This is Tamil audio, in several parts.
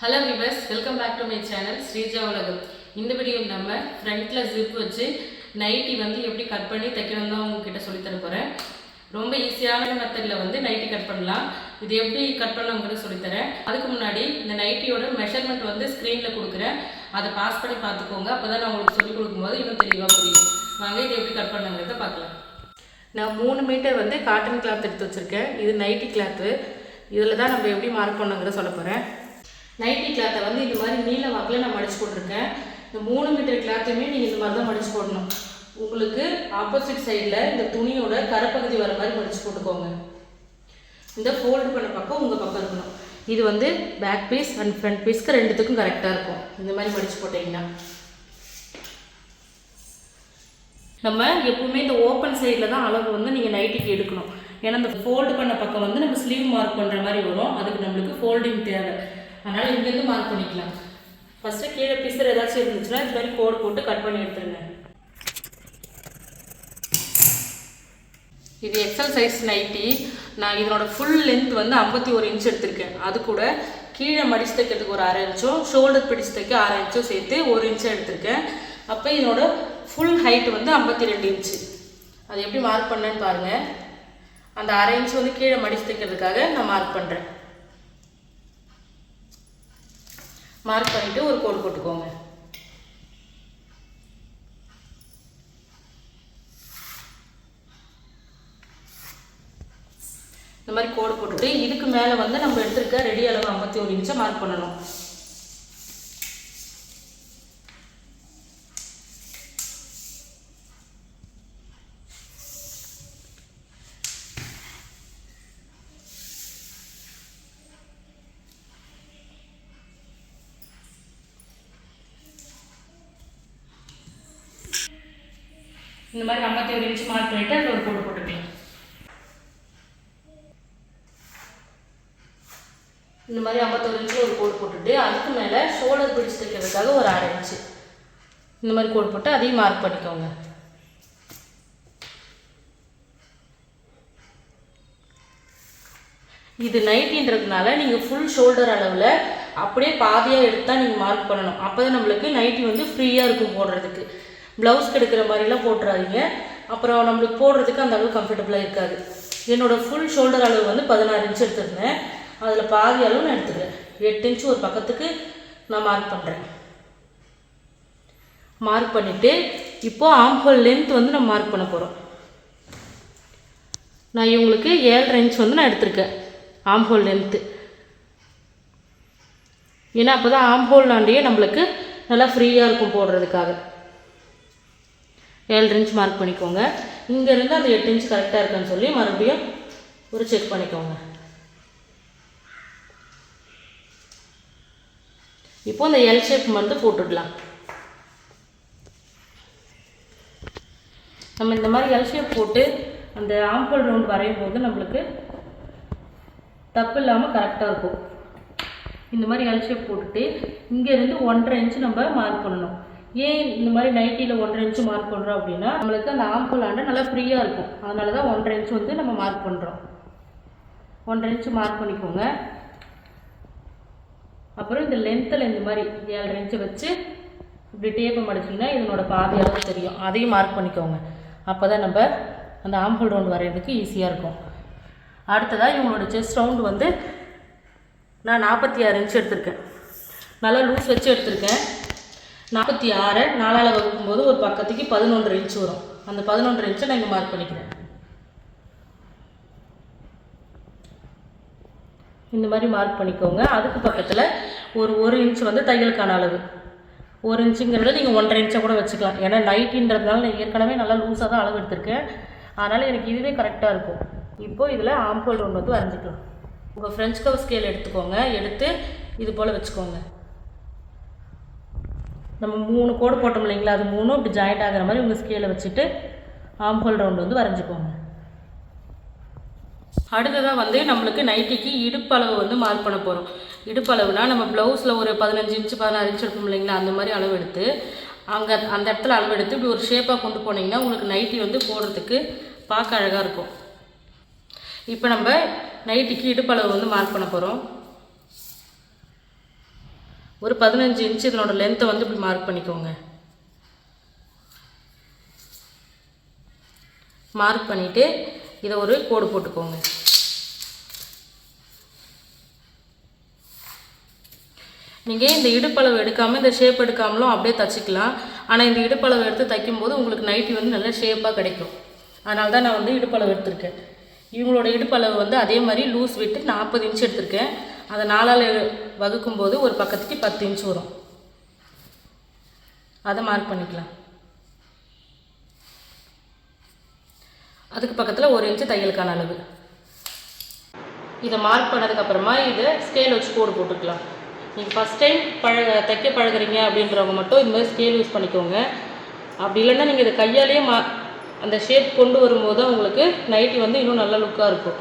Hello viewers welcome back to my channel Sreeja Ulagam இந்த வீடியோ நம்ம ஃப்ரண்ட்டில் ஜிப் வச்சு நைட்டி வந்து எப்படி கட் பண்ணி தைக்கணும் தான் உங்ககிட்ட சொல்லித்தர போகிறேன் ரொம்ப ஈஸியான மெத்தடில் வந்து நைட்டி கட் பண்ணலாம். இது எப்படி கட் பண்ணணுங்கிறது சொல்லித்தரேன். அதுக்கு முன்னாடி இந்த நைட்டியோட மெஷர்மெண்ட் வந்து ஸ்க்ரீனில் கொடுக்குறேன். அதை பாஸ் பண்ணி பார்த்துக்கோங்க. அப்போ தான் நான் உங்களுக்கு சொல்லிக் கொடுக்கும்போது இன்னும் தெளிவாக புரியும். வாங்க இது எப்படி கட் பண்ணுங்கிறத பார்க்கலாம். நான் மூணு மீட்டர் வந்து காட்டன் கிளாத் எடுத்து வச்சுருக்கேன். இது நைட்டி கிளாத்து இதில் தான் நம்ம எப்படி மார்க் பண்ணுங்கிறத சொல்ல போகிறேன் நைட்டி கிளாத்தை வந்து இந்த மாதிரி நீல வாக்கில் நான் மடிச்சு போட்டிருக்கேன். இந்த மூணு மீட்டர் கிளாத்தையுமே நீங்கள் இந்த மாதிரி தான் மடிச்சு போடணும். உங்களுக்கு ஆப்போசிட் சைடில் இந்த துணியோட கரப்பகுதி வர மாதிரி மடிச்சு போட்டுக்கோங்க. இந்த ஃபோல்டு பண்ண பக்கம் உங்கள் பக்கம் இருக்கணும். இது வந்து பேக் பீஸ் அண்ட் ஃப்ரண்ட் பீஸ்க்கு ரெண்டுத்துக்கும் கரெக்டாக இருக்கும். இந்த மாதிரி மடிச்சு போட்டிங்கன்னா. நம்ம எப்பவுமே இந்த ஓப்பன் சைடில் தான் அளவு வந்து நீங்கள் நைட்டிக்கு எடுக்கணும். ஏன்னா இந்த ஃபோல்டு பண்ண பக்கம் வந்து நம்ம ஸ்லீவ் மார்க் பண்ணுற மாதிரி வரும். அதுக்கு நம்மளுக்கு ஃபோல்டிங் தேவை. அதனால் இங்கேருந்து மார்க் பண்ணிக்கலாம். ஃபஸ்ட்டு கீழே பிசர் ஏதாச்சும் இருந்துச்சுன்னா இது மாதிரி கோடு போட்டு கட் பண்ணி எடுத்துருங்க. இது எக்ஸல் சைஸ் நைட்டி நான் இதனோட ஃபுல் லென்த் வந்து ஐம்பத்தி ஒரு இன்ச் எடுத்திருக்கேன். அது கூட கீழே மடிச்சு தைக்கிறதுக்கு ஒரு அரை இன்ச்சும் ஷோல்டர் பிடிச்சு தைக்க அரை இன்ச்சும் சேர்த்து ஒரு இன்ச்சும் எடுத்திருக்கேன். அப்போ இதனோட ஃபுல் ஹைட் வந்து ஐம்பத்தி ரெண்டு இன்ச்சு அது எப்படி மார்க் பண்ணேன்னு பாருங்கள் அந்த அரை இன்ச் வந்து கீழே மடிச்சு தைக்கிறதுக்காக நான் மார்க் பண்ணுறேன் மார்க் பண்ணிவிட்டு ஒரு கோடு போட்டுக்கோங்க. இந்த மாதிரி கோடு போட்டுட்டு இதுக்கு மேலே வந்து நம்ம எடுத்திருக்க ரெடி அளவு ஐம்பத்தி ஒரு இன்ச்சை மார்க் பண்ணணும். இந்த மாதிரி ஐம்பத்தி ஒரு இன்ச் மார்க் பண்ணிவிட்டு அதில் ஒரு கோடு போட்டுக்கலாம். இந்த மாதிரி ஐம்பத்தொரு இன்ச்சு ஒரு கோடு போட்டுட்டு அதுக்கு மேலே ஷோல்டர் பிடிச்சி தைக்கிறதுக்காக ஒரு அரை இன்ச்சு இந்த மாதிரி கோடு போட்டு அதையும் மார்க் பண்ணிக்கோங்க. இது நைட்டின்றதுனால நீங்கள் ஃபுல் ஷோல்டர் அளவில் அப்படியே பாதியாக எடுத்து தான் நீங்கள் மார்க் பண்ணணும். அப்போ தான் நம்மளுக்கு நைட்டி வந்து ஃப்ரீயாக இருக்கும் போடுறதுக்கு. ப்ளவுஸ் கெடுக்கிற மாதிரிலாம் போட்டுறாதீங்க. அப்புறம் நம்மளுக்கு போடுறதுக்கு அந்த அளவு கம்ஃபர்டபுளாக இருக்காது. என்னோடய ஃபுல் ஷோல்டர் அளவு வந்து பதினாறு இன்ச் எடுத்துருந்தேன். அதில் பாதி அளவு நான் எடுத்துக்கிறேன். எட்டு இன்ச்சு ஒரு பக்கத்துக்கு நான் மார்க் பண்ணுறேன் மார்க் பண்ணிவிட்டு இப்போது ஆம்ஹோல் லென்த் வந்து நம்ம மார்க் பண்ண போகிறோம் நான் இவங்களுக்கு ஏழரை இன்ச் வந்து நான் எடுத்திருக்கேன் ஆம்ஹோல் லென்த்து ஏன்னா அப்போ தான் ஆம்ஹோல் ஆம்ஹோல்லாண்டியே நம்மளுக்கு நல்லா ஃப்ரீயாக இருக்கும் போடுறதுக்காக. ஏழரை இன்ச் மார்க் பண்ணிக்கோங்க. இங்கேருந்து அந்த எட்டு இன்ச் கரெக்டாக இருக்குன்னு சொல்லி மறுபடியும் ஒரு செக் பண்ணிக்கோங்க. இப்போ இந்த எல் ஷேப் மட்டும் போட்டுடலாம். நம்ம இந்த மாதிரி எல் ஷேப் போட்டு அந்த ஆம்பல் ரவுண்ட் வரையும் போது நம்மளுக்கு தப்பு இல்லாமல் கரெக்டாக இருக்கும். இந்த மாதிரி எல் ஷேப் போட்டுட்டு இங்கேருந்து ஒன்றரை இன்ச்சு நம்ம மார்க் பண்ணணும். ஏன் இந்த மாதிரி நைட்டியில் ஒன்றரை இன்ச்சு மார்க் பண்ணுறோம் அப்படின்னா நம்மளுக்கு அந்த ஆம்பல் ஆண்டு நல்லா ஃப்ரீயாக இருக்கும். அதனால தான் ஒன்றரை இன்ச்சு வந்து நம்ம மார்க் பண்ணுறோம் ஒன்றரை இன்ச்சு மார்க் பண்ணிக்கோங்க. அப்புறம் இந்த லென்த்தில் இந்த மாதிரி ஏழரை இன்ச்சு வச்சு இப்படி டேப்பை மடிச்சிங்கன்னா இதனோட பாதி அளவு தெரியும். அதையும் மார்க் பண்ணிக்கோங்க. அப்போ தான் நம்ம அந்த ஆம்பல் ரவுண்ட் வரைகிறதுக்கு ஈஸியாக இருக்கும். அடுத்ததாக இவங்களோட செஸ்ட் ரவுண்டு வந்து நான் நாற்பத்தி ஆறு இன்ச் எடுத்திருக்கேன். நல்லா லூஸ் வச்சு எடுத்திருக்கேன். நாற்பத்தி ஆறை நாலால் வகுக்கும்போது ஒரு பக்கத்துக்கு பதினொன்றரை இன்ச்சு வரும். அந்த பதினொன்றரை இன்ச்சை நான் இங்கே மார்க் பண்ணிக்கிறேன். இந்த மாதிரி மார்க் பண்ணிக்கோங்க. அதுக்கு பக்கத்தில் ஒரு ஒரு இன்ச் வந்து தையலுக்கான அளவு. ஒரு இன்ச்சுங்கிறத நீங்கள் ஒன்றரை இன்ச்சை கூட வச்சுக்கலாம். ஏன்னா நைட்டின்றதுனால நான் ஏற்கனவே நல்லா லூஸாக தான் அளவு எடுத்திருக்கேன். அதனால் எனக்கு இதுவே கரெக்டாக இருக்கும். இப்போது இதில் ஆம்போல் ஒன்று வந்து வரைஞ்சிக்கலாம். உங்கள் ஃப்ரெஞ்ச் கவ் ஸ்கேல் எடுத்துக்கோங்க. எடுத்து இது போல் வச்சுக்கோங்க. நம்ம மூணு கோடு போட்டோம் இல்லைங்களா? அது மூணும் இப்படி ஜாயிண்ட் ஆகிற மாதிரி உங்கள் ஸ்கேலை வச்சுட்டு ஆம்போல் ரவுண்டு வந்து வரைஞ்சிக்கோங்க. அடுத்ததாக வந்து நம்மளுக்கு நைட்டிக்கு இடுப்பளவு வந்து மார்க் பண்ண போகிறோம் இடுப்பளவுனா நம்ம ப்ளவுஸில் ஒரு பதினஞ்சு இன்ச்சு பதினாறு இன்ச்சு இருக்கும் இல்லைங்களா? அந்த மாதிரி அளவு எடுத்து அங்கே அந்த இடத்துல அளவு எடுத்து இப்படி ஒரு ஷேப்பாக கொண்டு போனீங்கன்னா உங்களுக்கு நைட்டி வந்து போடுறதுக்கு பார்க்க அழகாக இருக்கும். இப்போ நம்ம நைட்டிக்கு இடுப்பளவு வந்து மார்க் பண்ண போகிறோம் ஒரு பதினஞ்சு இன்ச் இதனோட லென்த்தை வந்து இப்படி மார்க் பண்ணிக்கோங்க. மார்க் பண்ணிவிட்டு இதை ஒரு கோடு போட்டுக்கோங்க. நீங்கள் இந்த இடுப்பளவு எடுக்காமல் இந்த ஷேப் எடுக்காமலும் அப்படியே தச்சுக்கலாம். ஆனால் இந்த இடுப்பளவு எடுத்து தைக்கும்போது உங்களுக்கு நைட்டி வந்து நல்ல ஷேப்பாக கிடைக்கும். அதனால தான் நான் வந்து இடுப்பளவு எடுத்திருக்கேன். இவங்களோட இடுப்பளவு வந்து அதே மாதிரி லூஸ் விட்டு நாற்பது இன்ச் எடுத்திருக்கேன். அதை நாலால் வகுக்கும்போது ஒரு பக்கத்துக்கு பத்து இன்ச் வரும். அதை மார்க் பண்ணிக்கலாம். அதுக்கு பக்கத்தில் ஒரு இன்ச்சு தையலுக்கான அளவு. இதை மார்க் பண்ணதுக்கப்புறமா இதை ஸ்கேல் வச்சு கோடு போட்டுக்கலாம். நீங்கள் ஃபஸ்ட் டைம் பழக தைக்க பழகுறீங்க அப்படின்றவங்க மட்டும் இந்த மாதிரி ஸ்கேல் யூஸ் பண்ணிக்கோங்க. அப்படி இல்லைன்னா நீங்கள் இதை கையாலேயே மா அந்த ஷேப் கொண்டு வரும்போது தான் உங்களுக்கு நைட்டி வந்து இன்னும் நல்ல லுக்காக இருக்கும்.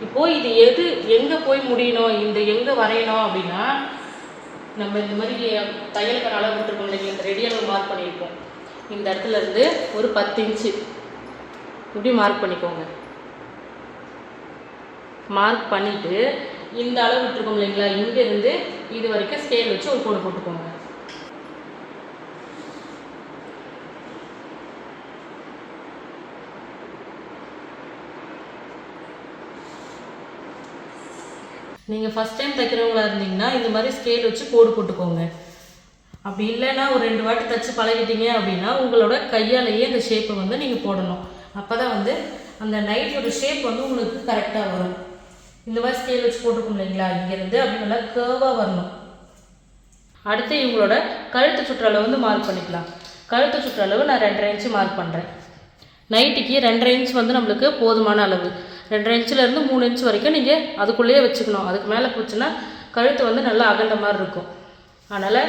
இப்போது இது எது எங்கே போய் முடியணும் இந்த எங்கே வரையணும் அப்படின்னா நம்ம இந்த மாதிரி தையலுக்கான அளவு விட்டுருக்கோம் இல்லைங்களா இந்த ரெடி மார்க் பண்ணியிருக்கோம் இந்த இடத்துல இருந்து ஒரு பத்து இன்ச்சு இப்படி மார்க் பண்ணிக்கோங்க. மார்க் பண்ணிவிட்டு இந்த அளவு விட்டுருக்கோம் இல்லைங்களா? இங்கேருந்து இது வரைக்கும் ஸ்கேல் வச்சு ஒரு கோடு போட்டுக்கோங்க. நீங்கள் ஃபஸ்ட் டைம் தைக்கிறவங்களா இருந்தீங்கன்னா இந்த மாதிரி ஸ்கேல் வச்சு கோடு போட்டுக்கோங்க. அப்படி இல்லைன்னா ஒரு ரெண்டு வாட்டி தைச்சு பழகிட்டீங்க அப்படின்னா உங்களோட கையாலேயே அந்த ஷேப்பை வந்து நீங்கள் போடணும். அப்போ தான் வந்து அந்த நைட்டோட ஷேப் வந்து உங்களுக்கு கரெக்டாக வரும். இந்த மாதிரி ஸ்கேல் வச்சு போட்டுக்கோம் இல்லைங்களா? இங்கேருந்து அப்படி நல்லா கேர்வாக வரணும். அடுத்து இவங்களோட கழுத்து சுற்றளவு வந்து மார்க் பண்ணிக்கலாம். கழுத்து சுற்றளவு நான் ரெண்டரை இன்ச்சு மார்க் பண்ணுறேன் நைட்டுக்கு ரெண்டரை இன்ச் வந்து நம்மளுக்கு போதுமான அளவு. ரெண்டரை இன்ச்சிலேருந்து மூணு இன்ச் வரைக்கும் நீங்கள் அதுக்குள்ளேயே வச்சுக்கணும். அதுக்கு மேலே போச்சுன்னா கழுத்து வந்து நல்லா அகண்ட மாதிரி இருக்கும். அதனால்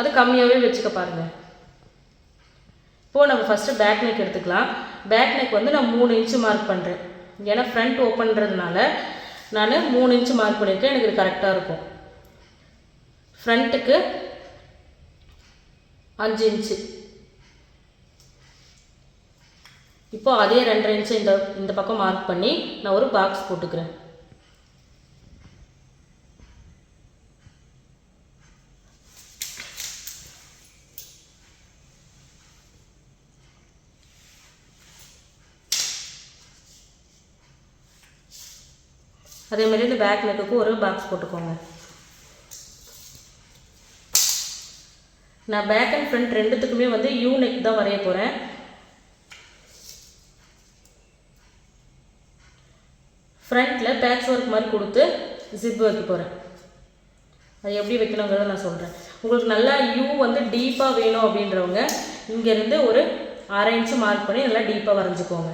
அது கம்மியாகவே வச்சுக்க பாருங்கள் இப்போது நம்ம ஃபஸ்ட்டு பேக் நெக் எடுத்துக்கலாம். பேக் நெக் வந்து நான் மூணு இன்ச்சு மார்க் பண்ணுறேன் ஏன்னா ஃப்ரண்ட் ஓப்பன்றதுனால நான் மூணு இன்ச்சு மார்க் பண்ணியிருக்கேன். எனக்கு இது கரெக்டாக இருக்கும். ஃப்ரண்ட்டுக்கு அஞ்சு இன்ச்சு. இப்போ அதே ரெண்டரை இன்ச்சு இந்த இந்த பக்கம் மார்க் பண்ணி நான் ஒரு பாக்ஸ் போட்டுக்கிறேன். அதே மாதிரி இந்த பேக் நெக்குக்கு ஒரு பாக்ஸ் போட்டுக்கோங்க. நான் பேக் அண்ட் ஃப்ரண்ட் ரெண்டுத்துக்குமே வந்து யூ நெக் தான் வரைய போகிறேன் ஃப்ரண்ட்டில் பேட்ச் ஒர்க் மாதிரி கொடுத்து ஜிப் வைக்க போகிறேன் அது எப்படி வைக்கணுங்கிறத நான் சொல்கிறேன் உங்களுக்கு நல்லா யூ வந்து டீப்பாக வேணும் அப்படின்றவங்க இங்கேருந்து ஒரு அரை இன்ச்சு மார்க் பண்ணி நல்லா டீப்பாக வரைஞ்சிக்கோங்க.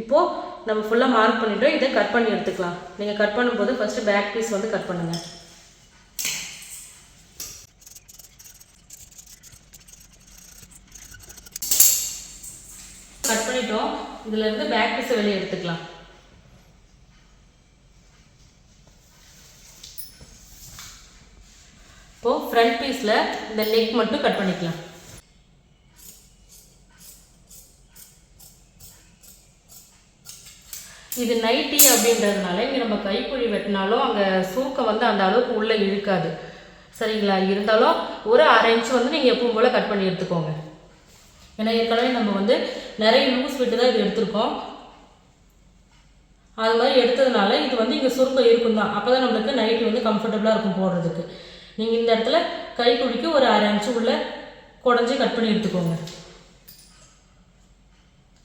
இப்போது நம்ம ஃபுல்லாக மார்க் பண்ணிவிட்டோம் இதை கட் பண்ணி எடுத்துக்கலாம். நீங்கள் கட் பண்ணும்போது ஃபஸ்ட்டு பேக் பீஸ் வந்து கட் பண்ணுங்கள் கட் பண்ணிட்டோம். இதுல இருந்து பேக் பீஸை வெளியே எடுத்துக்கலாம். இப்போ ஃப்ரண்ட் பீஸில் இந்த நெக் மட்டும் கட் பண்ணிக்கலாம். இது நைட்டி அப்படின்றதுனால இங்கே நம்ம கைக்குழி வெட்டினாலும் அங்கே சூக்கம் வந்து அந்த அளவுக்கு உள்ளே இழுக்காது. சரிங்களா? இருந்தாலும் ஒரு அரை இன்ச்சு வந்து நீங்கள் எப்பவும் போல் கட் பண்ணி எடுத்துக்கோங்க. ஏன்னா ஏற்கனவே நம்ம வந்து நிறைய லூஸ் விட்டு தான் இது எடுத்திருக்கோம். அது மாதிரி எடுத்ததுனால இது வந்து இங்கே சுருக்கம் இருக்கும் தான். அப்போ தான் நம்மளுக்கு நைட்டு வந்து கம்ஃபர்டபுளாக இருக்கும் போடுறதுக்கு. நீங்கள் இந்த இடத்துல கை குடிக்க ஒரு அரை அஞ்சு உள்ள குடஞ்சி கட் பண்ணி எடுத்துக்கோங்க.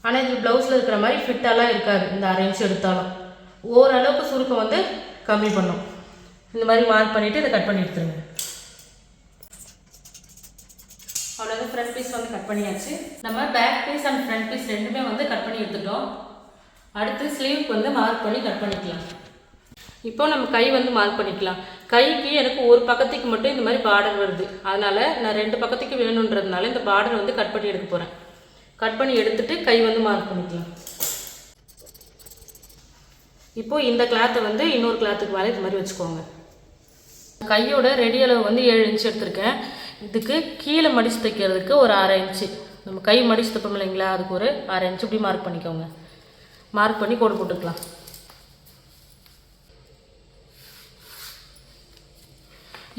ஆனால் இது ப்ளவுஸில் இருக்கிற மாதிரி ஃபிட்டாலாம் இருக்காது. இந்த அரை இன்ச்சு எடுத்தாலும். ஓரளவுக்கு சுருக்கம் வந்து கம்மி பண்ணும். இந்த மாதிரி மார்க் பண்ணிவிட்டு இதை கட் பண்ணி எடுத்துருங்க. அவ்வளோதான் ஃப்ரண்ட் பீஸ் வந்து கட் பண்ணியாச்சு. நம்ம back piece and front piece ரெண்டுமே வந்து கட் பண்ணி எடுத்துட்டோம். அடுத்து ஸ்லீவுக்கு வந்து மார்க் பண்ணி கட் பண்ணிக்கலாம். இப்போ நம்ம கை வந்து மார்க் பண்ணிக்கலாம். கைக்கு எனக்கு ஒரு பக்கத்துக்கு மட்டும் இந்த மாதிரி பார்டர் வருது. அதனால் நான் ரெண்டு பக்கத்துக்கு வேணுன்றதுனால இந்த பார்டர் வந்து கட் பண்ணி எடுக்க போகிறேன் கட் பண்ணி எடுத்துட்டு கை வந்து மார்க் பண்ணிக்கலாம். இப்போ இந்த கிளாத்தை வந்து இன்னொரு கிளாத்துக்கு மேலே இது மாதிரி வச்சுக்கோங்க. கையோட ரெடி அளவு வந்து ஏழு இன்ச் எடுத்திருக்கேன். இதுக்கு கீழே மடிச்சு தைக்கிறதுக்கு ஒரு அரை இன்ச்சு நம்ம கை மடிச்சு தைப்போம் இல்லைங்களா? அதுக்கு ஒரு அரை இன்ச்சு இப்படி மார்க் பண்ணிக்கோங்க. மார்க் பண்ணி கோடு போட்டுக்கலாம்.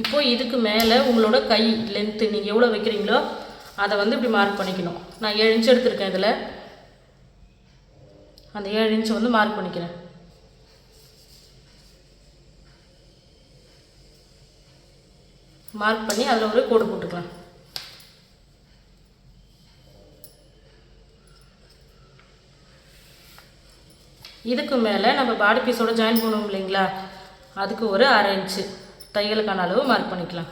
இப்போது இதுக்கு மேலே உங்களோட கை லென்த்து நீங்கள் எவ்வளோ வைக்கிறீங்களோ அதை வந்து இப்படி மார்க் பண்ணிக்கணும். நான் ஏழு இன்ச்சு எடுத்திருக்கேன் இதில். அந்த ஏழு இன்ச்சு வந்து மார்க் பண்ணிக்கிறேன். மார்க் பண்ணி அதில் ஒரு கோடு போட்டுக்கலாம். இதுக்கு மேலே நம்ம பாடி பீஸோட ஜாயின் பண்ணுவோம் இல்லைங்களா? அதுக்கு ஒரு அரை இன்ச்சு தையலுக்கான அளவு மார்க் பண்ணிக்கலாம்.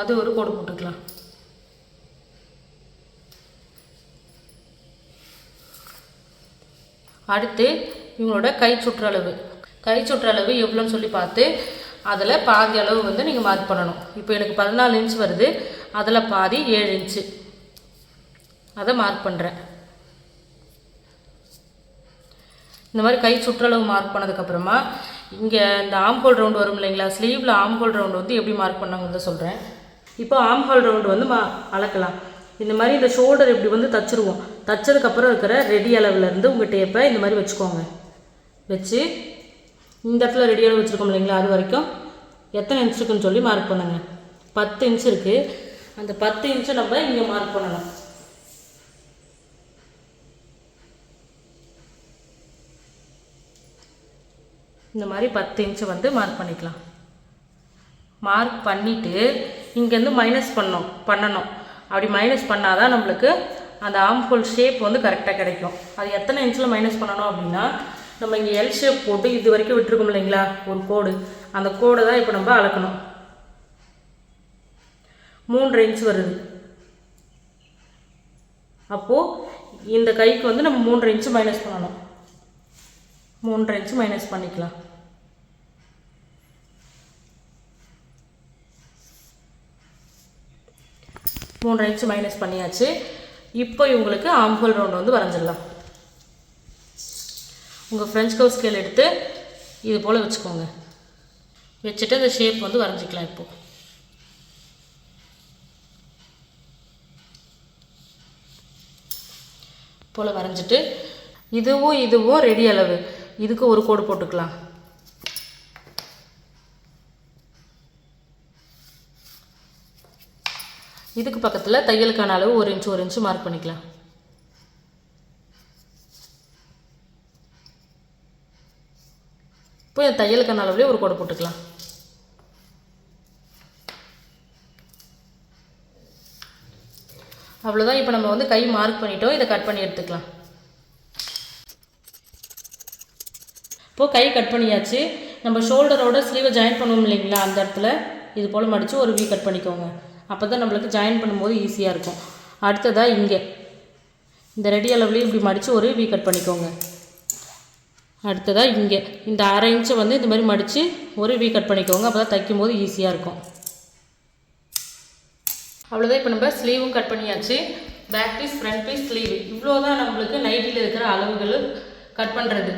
அது ஒரு கோடு போட்டுக்கலாம். அடுத்து இவங்களோட கை சுற்றளவு கை சுற்றளவு எவ்வளோன்னு சொல்லி பார்த்து அதில் பாதி அளவு வந்து நீங்கள் மார்க் பண்ணணும். இப்போ எனக்கு பதினாலு இன்ச் வருது. அதில் பாதி ஏழு இன்ச்சு அதை மார்க் பண்ணுறேன் இந்த மாதிரி கை சுற்றளவு மார்க் பண்ணதுக்கப்புறமா இங்கே இந்த ஆம்ஹோல் ரவுண்டு வரும் இல்லைங்களா? ஸ்லீவில் ஆம்ஹோல் ரவுண்டு வந்து எப்படி மார்க் பண்ணாங்கிறத சொல்கிறேன் இப்போ ஆம்ஹோல் ரவுண்டு வந்து மா அளக்கலாம். இந்த மாதிரி இந்த ஷோல்டர் இப்படி வந்து தச்சுருவோம். தச்சதுக்கப்புறம் இருக்கிற ரெடி அளவுலேருந்து உங்கள் டேப்பை இந்த மாதிரி வச்சுக்கோங்க. வச்சு இந்த இடத்துல ரெடி அளவு வச்சுருக்கோம் இல்லைங்களா அது வரைக்கும். எத்தனை இன்ச் இருக்குன்னு சொல்லி மார்க் பண்ணுங்கள் பத்து இன்ச் இருக்குது அந்த பத்து இன்ச்சை நம்ம இங்கே மார்க் பண்ணணும் இந்த மாதிரி பத்து இன்ச்சை வந்து மார்க் பண்ணிக்கலாம். மார்க் பண்ணிவிட்டு இங்கேருந்து மைனஸ் பண்ணோம் பண்ணணும். அப்படி மைனஸ் பண்ணால் தான் நம்மளுக்கு அந்த ஆம்ஹோல் ஷேப் வந்து கரெக்டாக கிடைக்கும். அது எத்தனை இன்ச்சில் மைனஸ் பண்ணணும் அப்படின்னா நம்ம இங்கே எல் ஷேப் போட்டு இது வரைக்கும் விட்டுருக்கோம் இல்லைங்களா? ஒரு கோடு. அந்த கோடை தான் இப்போ நம்ம அளக்கணும். மூன்று இன்ச் வருது. அப்போது இந்த கைக்கு வந்து நம்ம மூன்று இன்ச்சு மைனஸ் பண்ணணும். மூன்றரை இன்ச்சு மைனஸ் பண்ணிக்கலாம். மூன்று இன்ச்சு மைனஸ் பண்ணியாச்சு. இப்போ இவங்களுக்கு ஆம்ஹோல் ரவுண்ட் வந்து வரைஞ்சிடலாம். உங்கள் ஃப்ரெஞ்ச் கவ் ஸ்கேல் எடுத்து இது போல் வச்சுக்கோங்க. வச்சுட்டு அந்த ஷேப் வந்து வரைஞ்சிக்கலாம் இப்போது போல் வரைஞ்சிட்டு இதுவும் இதுவும் ரெடி அளவு. இதுக்கு ஒரு கோடு போட்டுக்கலாம். இதுக்கு பக்கத்தில் தையலுக்கான அளவு ஒரு இன்ச்சு ஒரு இன்ச்சு மார்க் பண்ணிக்கலாம். இப்போ இந்த தையலுக்கான அளவுலேயே ஒரு கோடு போட்டுக்கலாம். அவ்வளோதான் இப்போ நம்ம வந்து கை மார்க் பண்ணிட்டோம். இதை கட் பண்ணி எடுத்துக்கலாம். இப்போது கை கட் பண்ணியாச்சு. நம்ம ஷோல்டரோட ஸ்லீவை ஜாயின் பண்ணுவோம் இல்லைங்களா அந்த இடத்துல? இது போல் மடித்து ஒரு வீ கட் பண்ணிக்கோங்க. அப்போ தான் நம்மளுக்கு ஜாயின் பண்ணும்போது ஈஸியாக இருக்கும். அடுத்ததாக இங்கே. இந்த ரெடி அளவுலேயும் இப்படி மடித்து ஒரு வீ கட் பண்ணிக்கோங்க. அடுத்ததாக இங்கே. இந்த அரை இன்ச்சை வந்து இந்த மாதிரி மடித்து ஒரு வி கட் பண்ணிக்கோங்க. அப்போ தான் தைக்கும் போது ஈஸியாக இருக்கும். அவ்வளோதான் இப்போ நம்ம ஸ்லீவும் கட் பண்ணியாச்சு. Back piece front piece sleeve இவ்வளோ தான் நம்மளுக்கு நைட்டியில் இருக்கிற அளவுகள் கட் பண்ணுறது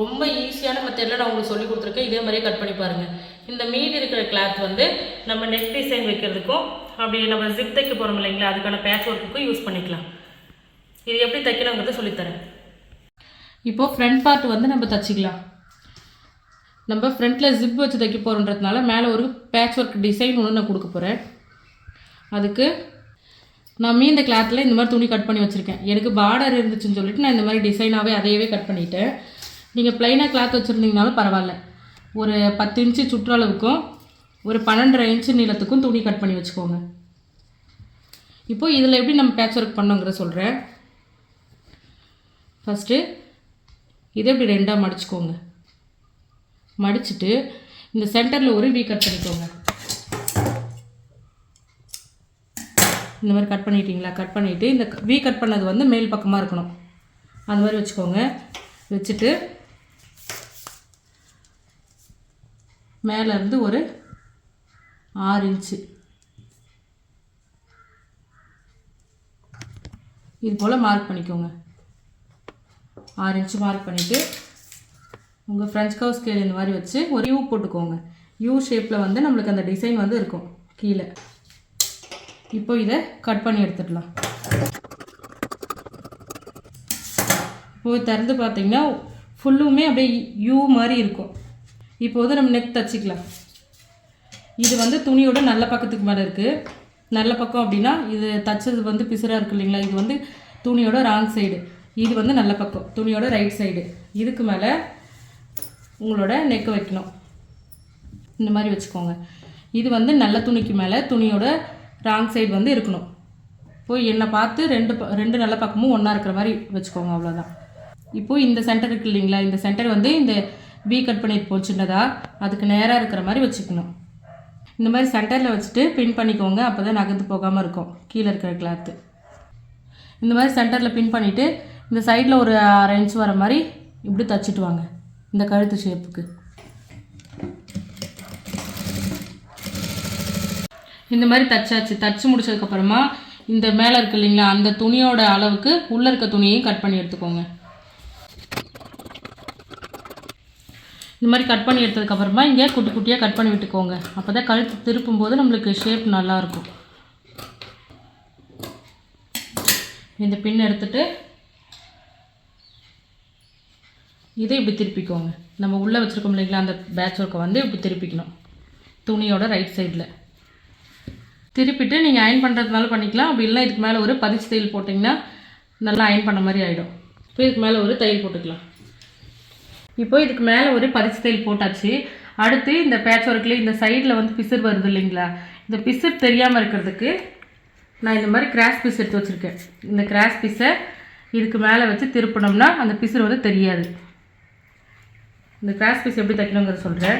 ரொம்ப ஈஸியான மெத்தடில் நான் உங்களுக்கு சொல்லி கொடுத்துருக்கேன். இதே மாதிரியே கட் பண்ணி பாருங்கள் இந்த மீதி இருக்கிற கிளாத் வந்து நம்ம நெக் டிசைன் வைக்கிறதுக்கும் அப்படி நம்ம ஜிப் தைக்க போகிறோம் இல்லைங்களா? அதுக்கான பேட்ச் ஒர்க்குக்கும் யூஸ் பண்ணிக்கலாம். இது எப்படி தைக்கணுங்கிறத சொல்லித்தரேன் இப்போது ஃப்ரண்ட் பார்ட் வந்து நம்ம தச்சுக்கலாம். நம்ம ஃப்ரண்ட்டில் ஜிப் வச்சு தைக்க போகிறோன்றதுனால மேலே ஒரு பேட்ச் ஒர்க் டிசைன் ஒன்று நான் கொடுக்க போகிறேன் அதுக்கு நான் மீந்த கிளாத்தில் இந்த மாதிரி துணி கட் பண்ணி வச்சுருக்கேன். எனக்கு பார்டர் இருந்துச்சுன்னு சொல்லிட்டு நான் இந்த மாதிரி டிசைனாகவே அதையவே கட் பண்ணிட்டேன். நீங்கள் ப்ளைனாக கிளாத் வச்சுருந்தீங்கனாலும் பரவாயில்ல. ஒரு பத்து இன்ச்சு சுற்றளவுக்கும் ஒரு பன்னெண்டரை இன்ச்சு நீளத்துக்கும் துணி கட் பண்ணி வச்சுக்கோங்க. இப்போது இதில் எப்படி நம்ம பேட்ச் ஒர்க் பண்ணோங்கிற சொல்கிறேன் ஃபஸ்ட்டு இதை இப்படி ரெண்டாக மடிச்சுக்கோங்க. மடிச்சுட்டு இந்த சென்டரில் ஒரு வி கட் பண்ணிக்கோங்க. இந்த மாதிரி கட் பண்ணிட்டீங்களா? கட் பண்ணிவிட்டு இந்த வி கட் பண்ணது வந்து மேல் பக்கமாக இருக்கணும். அந்த மாதிரி வச்சுக்கோங்க. வச்சுட்டு மேலேருந்து ஒரு ஆறு இன்ச்சு. இது போல் மார்க் பண்ணிக்கோங்க. ஆறு இன்ச்சு மார்க் பண்ணிவிட்டு உங்கள் ஃப்ரெஞ்ச் கவ் ஸ்கேல் இந்த மாதிரி வச்சு ஒரு யூ போட்டுக்கோங்க. யூ ஷேப்பில் வந்து நம்மளுக்கு அந்த டிசைன் வந்து இருக்கும். கீழே. இப்போ இதை கட் பண்ணி எடுத்துடலாம். இப்போ திறந்து பார்த்தீங்கன்னா ஃபுல்லுமே அப்படியே யூ மாதிரி இருக்கும். இப்போ வந்து நம்ம நெக் தச்சுக்கலாம். இது வந்து துணியோட நல்ல பக்கத்துக்கு மேலே இருக்குது நல்ல பக்கம் அப்படின்னா இது தச்சது வந்து பிசுராக இருக்கு இல்லைங்களா? இது வந்து துணியோட ராங் சைடு இது வந்து நல்ல பக்கம். துணியோட ரைட் சைடு இதுக்கு மேலே உங்களோட நெக்கு வைக்கணும். இந்த மாதிரி வச்சுக்கோங்க. இது வந்து நல்ல துணிக்கு மேலே துணியோட ராங் சைடு வந்து இருக்கணும். போய் என்னை பார்த்து ரெண்டு ப- ரெண்டு நல்ல பக்கமும் ஒன்றா இருக்கிற மாதிரி வச்சுக்கோங்க அவ்வளோதான் இப்போது இந்த சென்டர் இருக்கு இல்லைங்களா? இந்த சென்டர் வந்து இந்த பி கட் பண்ணியிருப்போம் சின்னதாக அதுக்கு நேராக இருக்கிற மாதிரி வச்சுக்கணும். இந்த மாதிரி சென்டரில் வச்சுட்டு பின் பண்ணிக்கோங்க. அப்போ தான் நகர்ந்து போகாமல் இருக்கும். கீழே இருக்கிற கிளாத்து இந்த மாதிரி சென்டரில் பின் பண்ணிவிட்டு இந்த சைடில் ஒரு அரை இன்ச் வர மாதிரி இப்படி தச்சுட்டு வாங்க. இந்த கழுத்து ஷேப்புக்கு இந்த மாதிரி தச்சாச்சு. தச்சு முடிச்சதுக்கப்புறமா இந்த மேலே இருக்கு இல்லைங்களா அந்த துணியோட அளவுக்கு உள்ளே இருக்க துணியையும் கட் பண்ணி எடுத்துக்கோங்க. இந்த மாதிரி கட் பண்ணி எடுத்ததுக்கப்புறமா இங்கே குட்டி குட்டியாக கட் பண்ணி விட்டுக்கோங்க. அப்போ தான் கழுத்து திருப்பும் போது நம்மளுக்கு ஷேப் நல்லாயிருக்கும் இந்த பின் எடுத்துகிட்டு இதை இப்படி திருப்பிக்கோங்க. நம்ம உள்ளே வச்சுருக்கோம் இல்லைங்களா அந்த பேட்ச் ஒர்க்கை வந்து இப்படி திருப்பிக்கணும். துணியோட ரைட் சைடில் திருப்பிட்டு நீங்கள் அயன் பண்ணுறதுனால பண்ணிக்கலாம். அப்படி இல்லை இதுக்கு மேலே ஒரு பதிச்சு தையல் போட்டிங்கன்னா நல்லா அயன் பண்ண மாதிரி ஆகிடும் இப்போ இதுக்கு மேலே ஒரு தையல் போட்டுக்கலாம். இப்போ இதுக்கு மேலே ஒரு பதிச்சு தையல் போட்டாச்சு. அடுத்து இந்த பேட்ச் ஒர்க்லேயே இந்த சைடில் வந்து பிசிறு வருது இல்லைங்களா? இந்த பிசிறு தெரியாமல் இருக்கிறதுக்கு நான் இந்த மாதிரி கிராஸ் பீஸ் எடுத்து வச்சுருக்கேன். இந்த கிராஸ் பீஸை இதுக்கு மேலே வச்சு திருப்பினோம்னா அந்த பிசிறு வந்து தெரியாது. இந்த கிராஸ் பீஸ் எப்படி தைக்கணுங்கிறத சொல்கிறேன்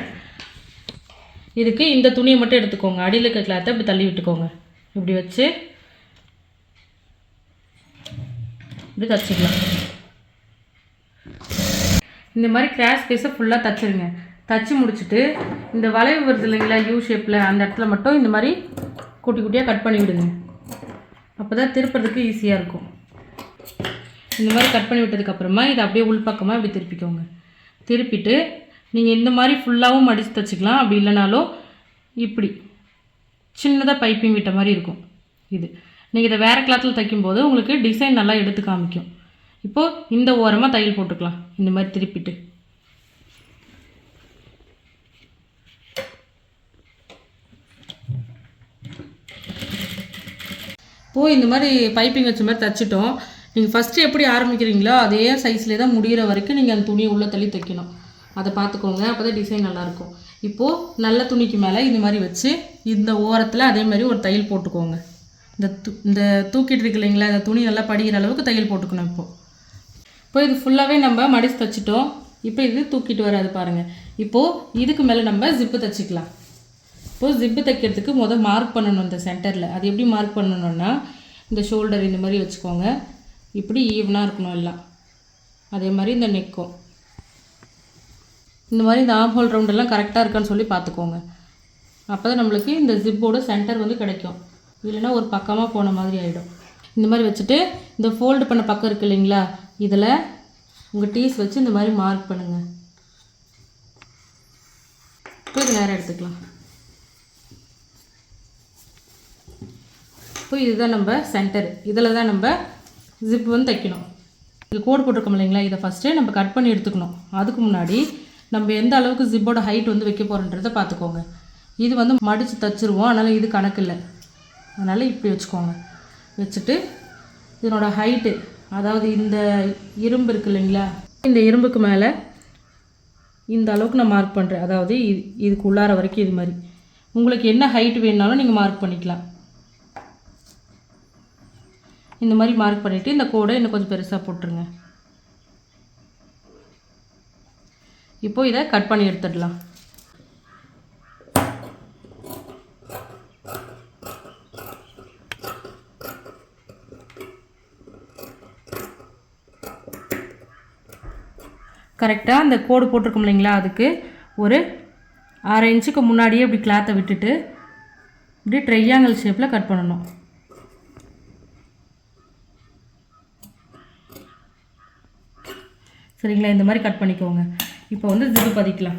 இதுக்கு இந்த துணியை மட்டும் எடுத்துக்கோங்க. அடியில் இருக்க கிளாத்தை இப்படி தள்ளி விட்டுக்கோங்க. இப்படி வச்சு இப்படி தச்சுக்கலாம். இந்த மாதிரி கிராஸ் பீஸை ஃபுல்லாக தச்சுருங்க. தச்சு முடிச்சுட்டு இந்த வளைவு வருது இல்லைங்களா யூ ஷேப்பில் அந்த இடத்துல மட்டும் இந்த மாதிரி குட்டி குட்டியாக கட் பண்ணி விடுங்க. அப்போ தான் திருப்புறதுக்கு ஈஸியாக இருக்கும். இந்த மாதிரி கட் பண்ணி விட்டதுக்கப்புறமா இதை அப்படியே உள்பக்கமாக இப்படி திருப்பிக்கோங்க. திருப்பிட்டு நீங்கள் இந்த மாதிரி ஃபுல்லாகவும் மடித்து தச்சுக்கலாம். அப்படி இல்லைனாலும் இப்படி சின்னதாக பைப்பிங் விட்ட மாதிரி இருக்கும். இது. நீங்கள் இதை வேறு கிளாத்தில் தைக்கும்போது உங்களுக்கு டிசைன் நல்லா எடுத்து காமிக்கும். இப்போது இந்த ஓரமாக தையல் போட்டுக்கலாம். இந்த மாதிரி திருப்பிட்டு. இப்போது இந்த மாதிரி பைப்பிங் வச்ச மாதிரி தைச்சிட்டோம். நீங்கள் ஃபஸ்ட்டு எப்படி ஆரம்பிக்கிறீங்களோ அதே சைஸ்லேயே தான் முடிகிற வரைக்கும் நீங்கள் அந்த துணியை உள்ளே தள்ளி தைக்கணும். அதை பார்த்துக்கோங்க அப்போ தான் டிசைன் நல்லாயிருக்கும் இப்போது நல்ல துணிக்கு மேலே இந்த மாதிரி வச்சு இந்த ஓரத்தில் அதே மாதிரி ஒரு தையல் போட்டுக்கோங்க. இந்த து இந்த தூக்கிட்டு இருக்கு இல்லைங்களா இந்த துணி நல்லா படிக்கிற அளவுக்கு தையல் போட்டுக்கணும் இப்போது இப்போ இது ஃபுல்லாகவே நம்ம மடிச்சு தைச்சிட்டோம். இப்போ இது தூக்கிட்டு வராது பாருங்கள் இப்போது இதுக்கு மேலே நம்ம ஜிப்பு தைச்சிக்கலாம். இப்போது ஜிப்பு தைக்கிறதுக்கு முதல் மார்க் பண்ணணும் இந்த சென்டரில் அது எப்படி மார்க் பண்ணணும்னா இந்த ஷோல்டர் இந்த மாதிரி வச்சுக்கோங்க. இப்படி ஈவனாக இருக்கணும் எல்லாம். அதே மாதிரி இந்த நெக்கும் இந்த மாதிரி இந்த ஆம் ஹோல் ரவுண்டெல்லாம் கரெக்டாக இருக்கான்னு சொல்லி பார்த்துக்கோங்க. அப்போ தான் நம்மளுக்கு இந்த ஜிப்போட சென்டர் வந்து கிடைக்கும். இல்லைன்னா ஒரு பக்கமாக போன மாதிரி ஆகிடும் இந்த மாதிரி வச்சுட்டு இந்த ஃபோல்டு பண்ண பக்கம் இருக்கு இல்லைங்களா? இதில் உங்கள் டீஸ் வச்சு இந்த மாதிரி மார்க் பண்ணுங்கள் கொஞ்சம் நேரம் எடுத்துக்கலாம். இப்போ இதுதான் நம்ம சென்டர் இதில் தான் நம்ம ஜிப் வந்து தைக்கணும். இது கோடு போட்டிருக்கோம் இல்லைங்களா? இதை ஃபஸ்ட்டே நம்ம கட் பண்ணி எடுத்துக்கணும். அதுக்கு முன்னாடி நம்ம எந்த அளவுக்கு ஜிப்போட ஹைட் வந்து வைக்க போகிறோன்றதை பார்த்துக்கோங்க. இது வந்து மடித்து தச்சுருவோம். அதனால் இது கணக்கு இல்லை. அதனால் இப்படி வச்சுக்கோங்க. வச்சுட்டு இதனோட ஹைட்டு அதாவது இந்த இரும்பு இருக்கு இல்லைங்களா? இந்த இரும்புக்கு மேலே இந்த அளவுக்கு நான் மார்க் பண்ணுறேன் அதாவது இது இதுக்கு உள்ளார வரைக்கும் இது மாதிரி. உங்களுக்கு என்ன ஹைட் வேணுனாலும் நீங்கள் மார்க் பண்ணிக்கலாம். இந்த மாதிரி மார்க் பண்ணிவிட்டு இந்த கோடை இன்னும் கொஞ்சம் பெருசாக போட்டுருங்க. இப்போ இதை கட் பண்ணி எடுத்துடலாம். கரெக்டாக அந்த கோடு போட்டிருக்கோம் இல்லைங்களா அதுக்கு ஒரு அரை இன்ச்சுக்கு முன்னாடியே இப்படி கிளாத்தை விட்டுட்டு இப்படி ட்ரையாங்கல் ஷேப்பில் கட் பண்ணணும். சரிங்களா? இந்த மாதிரி கட் பண்ணிக்கோங்க. இப்போ வந்து ஜிப்பு பதிக்கலாம்.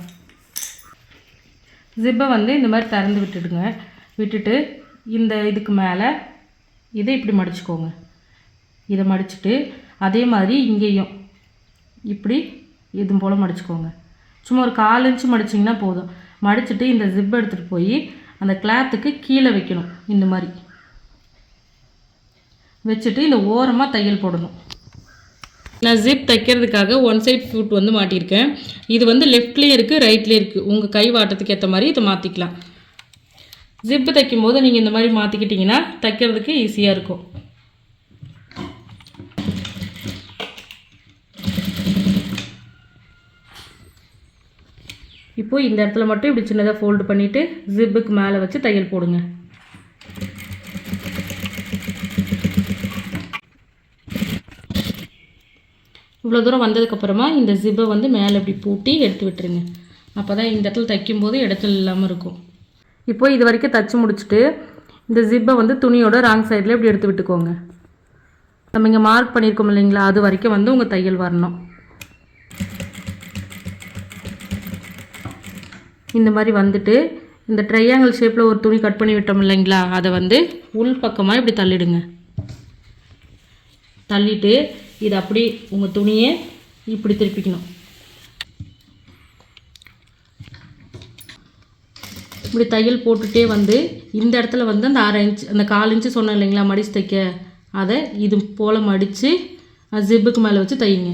ஜிப்பை வந்து இந்த மாதிரி திறந்து விட்டுடுங்க. விட்டுட்டு இந்த இதுக்கு மேலே இதை இப்படி மடிச்சுக்கோங்க. இதை மடிச்சுட்டு அதே மாதிரி இங்கேயும் இப்படி இது போல் மடிச்சுக்கோங்க. சும்மா ஒரு கால் இன்ச்சு மடிச்சிங்கன்னா போதும். மடிச்சுட்டு இந்த ஜிப் எடுத்துகிட்டு போய் அந்த கிளாத்துக்கு கீழே வைக்கணும். இந்த மாதிரி. வச்சுட்டு இந்த ஓரமாக தையல் போடணும். நான் ஜிப் தைக்கிறதுக்காக ஒன் சைட் ஃபுட் வந்து மாட்டியிருக்கேன். இது வந்து லெஃப்ட்லேயும் இருக்குது ரைட்லேயும் இருக்குது உங்கள் கை வாட்டத்துக்கு ஏற்ற மாதிரி இதை மாற்றிக்கலாம் ஜிப்பு தைக்கும்போது நீங்கள் இந்த மாதிரி மாற்றிக்கிட்டிங்கன்னா தைக்கிறதுக்கு ஈஸியாக இருக்கும். இப்போது இந்த இடத்துல மட்டும் இப்படி சின்னதாக ஃபோல்டு பண்ணிவிட்டு ஜிப்புக்கு மேலே வச்சு தையல் போடுங்க. இவ்வளோ தூரம் வந்ததுக்கப்புறமா இந்த ஜிப்பை வந்து மேலே இப்படி பூட்டி எடுத்து விட்டுருங்க. அப்போ தான் இந்த இடத்துல தைக்கும்போது இடத்துல இல்லாமல் இருக்கும். இப்போ இது வரைக்கும் தைச்சி முடிச்சுட்டு இந்த ஜிப்பை வந்து துணியோட ராங் சைடில் இப்படி எடுத்து விட்டுக்கோங்க. நம்ம இங்கே மார்க் பண்ணியிருக்கோம் இல்லைங்களா? அது வரைக்கும் வந்து உங்கள் தையல் வரணும். இந்த மாதிரி வந்துட்டு இந்த ட்ரையாங்கிள் ஷேப்பில் ஒரு துணி கட் பண்ணி விட்டோம் இல்லைங்களா? அதை வந்து உள் பக்கமாக இப்படி தள்ளிடுங்க. தள்ளிட்டு இது அப்படி உங்கள் துணியை இப்படி திருப்பிக்கணும். இப்படி தையல் போட்டுகிட்டே வந்து இந்த இடத்துல வந்து அந்த அரை இன்ச் அந்த கால் இன்ச்சு சொன்னேன் இல்லைங்களா மடிச்சு தைக்க. அதை இது போல் மடித்து ஜிப்புக்கு மேலே வச்சு தையுங்க.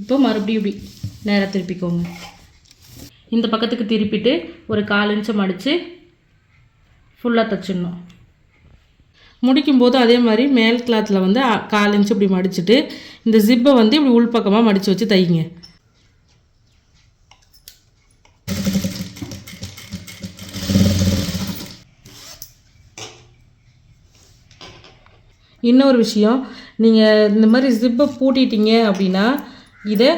இப்போ மறுபடியும் இப்படி நேராக திருப்பிக்கோங்க. இந்த பக்கத்துக்கு திருப்பிட்டு ஒரு கால் இன்ச்சை மடித்து ஃபுல்லாக தைச்சிடணும். முடிக்கும்போது அதே மாதிரி மேல் கிளாத்தில் வந்து கால் இன்ச்சு இப்படி மடிச்சுட்டு இந்த ஜிப்பை வந்து இப்படி உள்பக்கமாக மடித்து வச்சு தைங்க. இன்னொரு விஷயம் நீங்கள் இந்த மாதிரி ஜிப்பை பூட்டிட்டீங்க அப்படின்னா இதை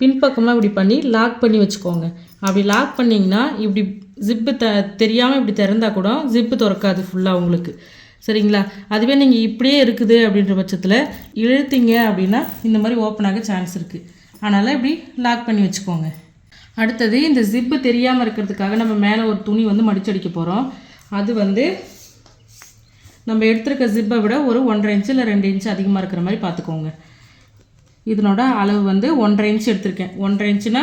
பின்பக்கமாக இப்படி பண்ணி லாக் பண்ணி வச்சுக்கோங்க. அப்படி லாக் பண்ணிங்கன்னா இப்படி ஜிப்பு த தெரியாமல் இப்படி திறந்தால் கூட ஜிப்பு திறக்காது ஃபுல்லாக உங்களுக்கு. சரிங்களா? அதுவே நீங்கள் இப்படியே இருக்குது அப்படின்ற பட்சத்தில் இழுத்தீங்க அப்படின்னா இந்த மாதிரி ஓப்பன் ஆக சான்ஸ் இருக்குது அதனால் இப்படி லாக் பண்ணி வச்சுக்கோங்க. அடுத்தது இந்த ஜிப்பு தெரியாமல் இருக்கிறதுக்காக நம்ம மேலே ஒரு துணி வந்து மடிச்சடிக்க போகிறோம் அது வந்து நம்ம எடுத்துருக்க ஜிப்பை விட ஒரு ஒன்றரை இன்ச்சு இல்லை ரெண்டு இன்ச்சு அதிகமாக இருக்கிற மாதிரி பார்த்துக்கோங்க. இதனோட அளவு வந்து ஒன்றரை இன்ச்சு எடுத்திருக்கேன். ஒன்றரை இன்ச்சுனா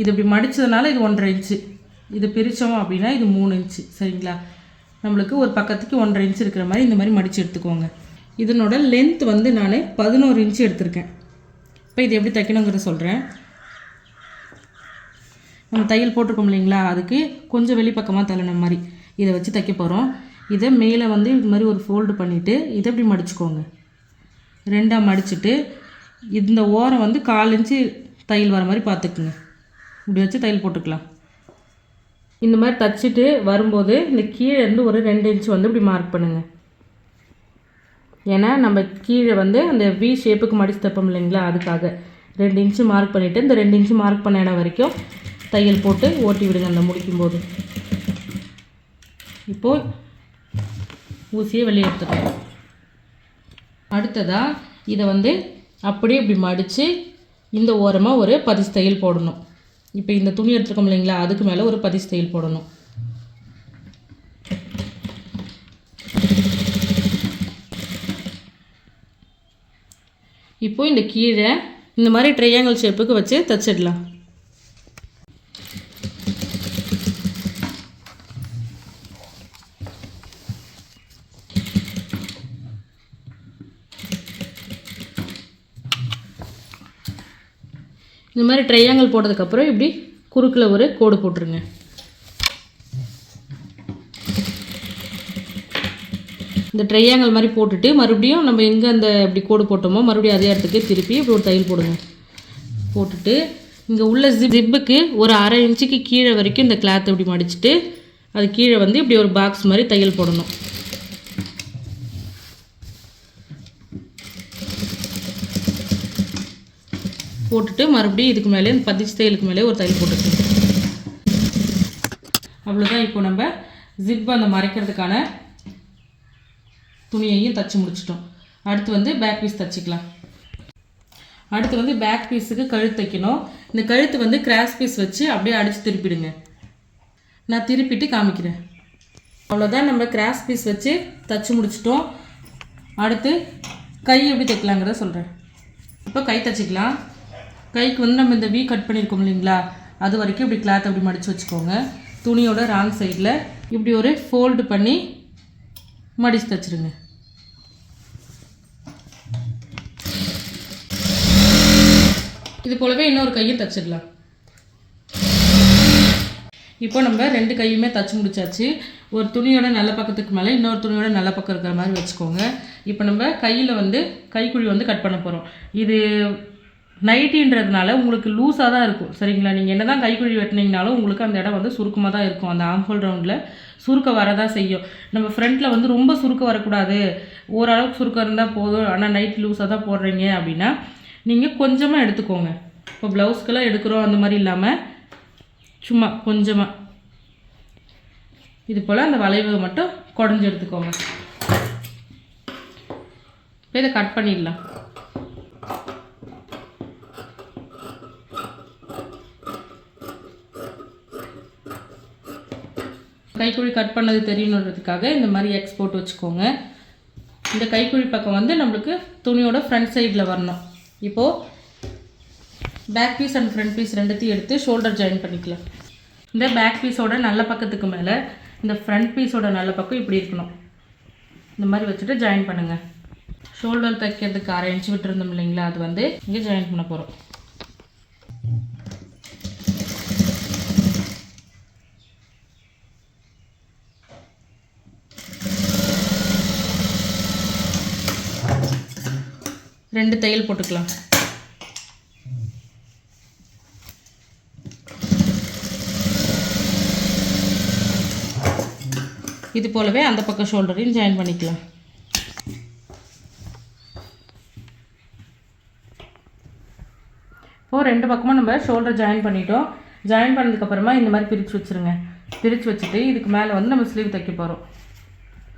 இது இப்படி மடித்ததுனால இது ஒன்றரை இன்ச்சு இது பிரித்தோம் அப்படின்னா இது மூணு இன்ச்சு சரிங்களா? நம்மளுக்கு ஒரு பக்கத்துக்கு ஒன்றரை இன்ச்சு இருக்கிற மாதிரி இந்த மாதிரி மடித்து எடுத்துக்கோங்க. இதனோட லென்த் வந்து நான் பதினோரு இன்ச்சு எடுத்திருக்கேன். இப்போ இது எப்படி தைக்கணுங்கிறத சொல்கிறேன் நம்ம தையல் போட்டிருக்கோம் இல்லைங்களா? அதுக்கு கொஞ்சம் வெளிப்பக்கமாக தள்ளின மாதிரி இதை வச்சு தைக்க போகிறோம் இதை மேலே வந்து இது மாதிரி ஒரு ஃபோல்டு பண்ணிவிட்டு இதை இப்படி மடிச்சுக்கோங்க. ரெண்டாக மடிச்சுட்டு இந்த ஓரம் வந்து கால் இன்ச்சு தையல் வர மாதிரி பார்த்துக்குங்க. இப்படி வச்சு தையல் போட்டுக்கலாம். இந்த மாதிரி தச்சுட்டு வரும்போது இந்த கீழே இருந்து ஒரு ரெண்டு இன்ச் வந்து இப்படி மார்க் பண்ணுங்கள் ஏன்னா நம்ம கீழே வந்து அந்த வி ஷேப்புக்கு மடிச்சு தைப்போம் இல்லைங்களா? அதுக்காக ரெண்டு இன்ச்சு மார்க் பண்ணிவிட்டு இந்த ரெண்டு இன்ச்சு மார்க் பண்ண இடம் வரைக்கும் தையல் போட்டு ஓட்டி விடுங்க அந்த முடிக்கும்போது இப்போது ஊசியை வெளியே எடுத்துக்கலாம். அடுத்ததாக இதை வந்து அப்படியே இப்படி மடித்து இந்த ஓரமாக ஒரு பதிசு தையல் போடணும். இப்போ இந்த துணி எடுத்துருக்கோம் இல்லைங்களா அதுக்கு மேலே ஒரு பதிச்சு தையல் போடணும். இப்போது இந்த கீழே இந்த மாதிரி ட்ரையாங்கிள் ஷேப்புக்கு வச்சு தச்சிடலாம். இந்த மாதிரி ட்ரையாங்கிள் போட்டதுக்கப்புறம் இப்படி குறுக்கில் ஒரு கோடு போட்டுருங்க. இந்த ட்ரையாங்கிள் மாதிரி போட்டுட்டு மறுபடியும் நம்ம எங்கே அந்த இப்படி கோடு போட்டோமோ மறுபடியும் அதே இடத்துக்கு திருப்பி இப்படி ஒரு தையல் போடுங்க. போட்டுட்டு இங்கே உள்ள ஜிப் ஜிப்புக்கு ஒரு அரை இன்ச்சுக்கு கீழே வரைக்கும் இந்த கிளாத் இப்படி மடிச்சுட்டு அது கீழே வந்து இப்படி ஒரு பாக்ஸ் மாதிரி தையல் போடணும். போட்டுட்டு மறுபடியும் இதுக்கு மேலே இந்த பதிச்சு தையலுக்கு மேலே ஒரு தையல் போட்டுக்கணும். அவ்வளோதான் இப்போ நம்ம ஜிப் அந்த மறைக்கிறதுக்கான துணியையும் தச்சு முடிச்சிட்டோம். அடுத்து வந்து பேக் பீஸ் தச்சுக்கலாம். அடுத்து வந்து பேக் பீஸுக்கு கழுத்து தைக்கணும். இந்த கழுத்து வந்து கிராஸ் பீஸ் வச்சு அப்படியே அடித்து திருப்பிடுங்க. நான் திருப்பிட்டு காமிக்கிறேன். அவ்வளோதான் நம்ம கிராஸ் பீஸ் வச்சு தச்சு முடிச்சிட்டோம். அடுத்து கை எப்படி தைக்கலாங்கிறத சொல்கிறேன் இப்போ கை தச்சுக்கலாம். கைக்கு வந்து நம்ம இந்த வி கட் பண்ணியிருக்கோம் இல்லைங்களா? அது வரைக்கும் இப்படி கிளாத் அப்படி மடித்து வச்சுக்கோங்க. துணியோட ராங் சைடில் இப்படி ஒரு ஃபோல்டு பண்ணி மடித்து தச்சுருங்க. இது போலவே இன்னொரு கையை தச்சிடலாம். இப்போ நம்ம ரெண்டு கையுமே தச்சு முடிச்சாச்சு. ஒரு துணியோட நல்ல பக்கத்துக்கு மேலே இன்னொரு துணியோட நல்ல பக்கம் இருக்கிற மாதிரி வச்சுக்கோங்க. இப்போ நம்ம கையில் வந்து கைக்குழி வந்து கட் பண்ண போகிறோம் இது நைட்டின்றதுனால உங்களுக்கு லூஸாக தான் இருக்கும். சரிங்களா? நீங்கள் என்ன தான் கைக்குழி வெட்டினீங்கனாலும் உங்களுக்கு அந்த இடம் வந்து சுருக்கமாக தான் இருக்கும். அந்த ஆம்ஹோல் ரவுண்டில் சுருக்க வரதான் செய்யும். நம்ம ஃப்ரண்ட்டில் வந்து ரொம்ப சுருக்க வரக்கூடாது. ஓரளவுக்கு சுருக்கம் இருந்தால் போதும். ஆனால் நைட் லூஸாக தான் போடுறீங்க அப்படின்னா நீங்கள் கொஞ்சமாக எடுத்துக்கோங்க. இப்போ ப்ளவுஸ்க்கெல்லாம் எடுக்கிறோம். அந்த மாதிரி இல்லாமல் சும்மா கொஞ்சமாக இது போல் அந்த வளைவு மட்டும் குடஞ்சி எடுத்துக்கோங்க. இப்போ இதை கட் பண்ணிடலாம். கைக்குழி கட் பண்ணது தெரியணுன்றதுக்காக இந்த மாதிரி எக்ஸ் போட்டு வச்சுக்கோங்க. இந்த கைக்குழி பக்கம் வந்து நம்மளுக்கு துணியோட ஃப்ரண்ட் சைடில் வரணும். இப்போது back piece and front piece ரெண்டுத்தையும் எடுத்து ஷோல்டர் ஜாயின் பண்ணிக்கலாம். இந்த பேக் பீஸோட நல்ல பக்கத்துக்கு மேலே இந்த ஃப்ரண்ட் பீஸோட நல்ல பக்கம் இப்படி இருக்கணும். இந்த மாதிரி வச்சுட்டு ஜாயின் பண்ணுங்கள் ஷோல்டர் தைக்கிறதுக்கு அரை இன்ச்சு விட்டுருந்தோம் இல்லைங்களா? அது வந்து இங்கே ஜாயின் பண்ண போகிறோம் ரெண்டு தையல் போட்டுக்கலாம். இது போலவே அந்த பக்கம் ஷோல்டரையும் ஜாயின் பண்ணிக்கலாம். இப்போது ரெண்டு பக்கமும் நம்ம ஷோல்டர் ஜாயின் பண்ணிட்டோம். ஜாயின் பண்ணதுக்கப்புறமா இந்த மாதிரி பிரித்து வச்சுருங்க. பிரித்து வச்சுட்டு இதுக்கு மேலே வந்து நம்ம ஸ்லீவ் தைக்க போகிறோம்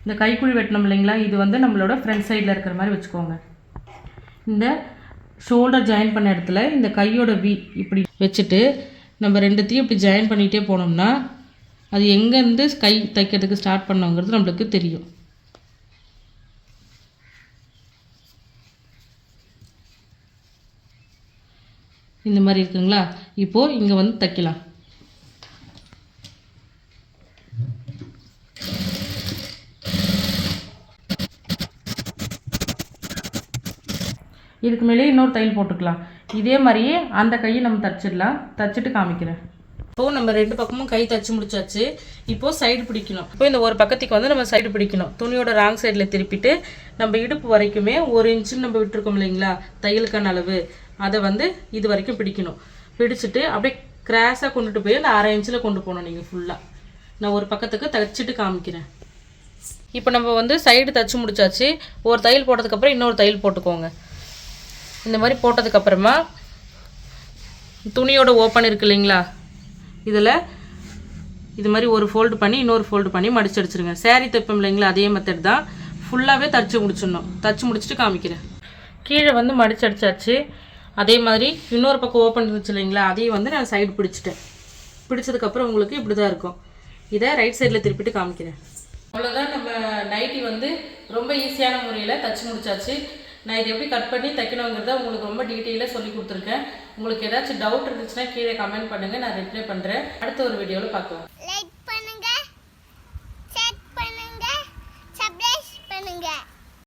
இந்த கைக்குழி வெட்டணும் இல்லைங்களா? இது வந்து நம்மளோட ஃப்ரண்ட் சைடில் இருக்கிற மாதிரி வச்சுக்கோங்க. இந்த ஷோல்டர் ஜாயின் பண்ண இடத்துல இந்த கையோட வி இப்படி வச்சுட்டு நம்ம ரெண்டுத்தையும் இப்படி ஜாயின் பண்ணிகிட்டே போனோம்னா அது எங்கேருந்து கை தைக்கிறதுக்கு ஸ்டார்ட் பண்ணோங்கிறது நம்மளுக்கு தெரியும். இந்த மாதிரி இருக்குங்களா? இப்போது இங்கே வந்து தைக்கலாம். இதுக்கு மேலே இன்னொரு தையல் போட்டுக்கலாம். இதே மாதிரியே அந்த கையை நம்ம தச்சிடலாம். தச்சுட்டு காமிக்கிறேன். இப்போது நம்ம ரெண்டு பக்கமும் கை தச்சு முடிச்சாச்சு. இப்போது சைடு பிடிக்கணும். இப்போ இந்த ஒரு பக்கத்துக்கு வந்து நம்ம சைடு பிடிக்கணும். துணியோட ராங் சைடில் திருப்பிட்டு நம்ம இடுப்பு வரைக்குமே ஒரு இன்ச்சு நம்ம விட்டுருக்கோம் இல்லைங்களா? தையலுக்கான அளவு. அதை வந்து இது வரைக்கும் பிடிக்கணும். பிடிச்சிட்டு அப்படியே கிராஸாக கொண்டுட்டு போய் அந்த அரை இன்ச்சில் கொண்டு போகணும் நீங்கள் ஃபுல்லாக நான் ஒரு பக்கத்துக்கு தச்சுட்டு காமிக்கிறேன். இப்போ நம்ம வந்து சைடு தச்சு முடிச்சாச்சு. ஒரு தையல் போட்டதுக்கப்புறம் இன்னொரு தையல் போட்டுக்கோங்க. இந்த மாதிரி போட்டதுக்கப்புறமா துணியோட ஓப்பன் இருக்கு இல்லைங்களா? இதில் இது மாதிரி ஒரு ஃபோல்டு பண்ணி இன்னொரு ஃபோல்டு பண்ணி மடிச்சு அடிச்சிருங்க. சேரீ தைப்போம் இல்லைங்களா? அதே மெத்தட் தான். ஃபுல்லாகவே தச்சு முடிச்சிடணும். தச்சு முடிச்சுட்டு காமிக்கிறேன். கீழே வந்து மடிச்சு அடிச்சாச்சு. அதே மாதிரி இன்னொரு பக்கம் ஓப்பன் இருந்துச்சு இல்லைங்களா? அதையும் வந்து நான் சைடு பிடிச்சிட்டேன். பிடிச்சதுக்கப்புறம் உங்களுக்கு இப்படி தான் இருக்கும். இதை ரைட் சைடில் திருப்பிட்டு காமிக்கிறேன். அவ்வளோதான் நம்ம நைட்டி வந்து ரொம்ப ஈஸியான முறையில் தச்சு முடிச்சாச்சு. நான் இதை எப்படி கட் பண்ணி தைக்கணுங்கிறத உங்களுக்கு ரொம்ப டீட்டெயிலாக சொல்லி கொடுத்துருக்கேன். உங்களுக்கு ஏதாச்சும் டவுட் இருந்துச்சுன்னா கீழே கமெண்ட் பண்ணுங்கள் நான் ரிப்ளை பண்ணுறேன் அடுத்த ஒரு வீடியோவில் பார்க்கலாம். லைக் பண்ணுங்கள்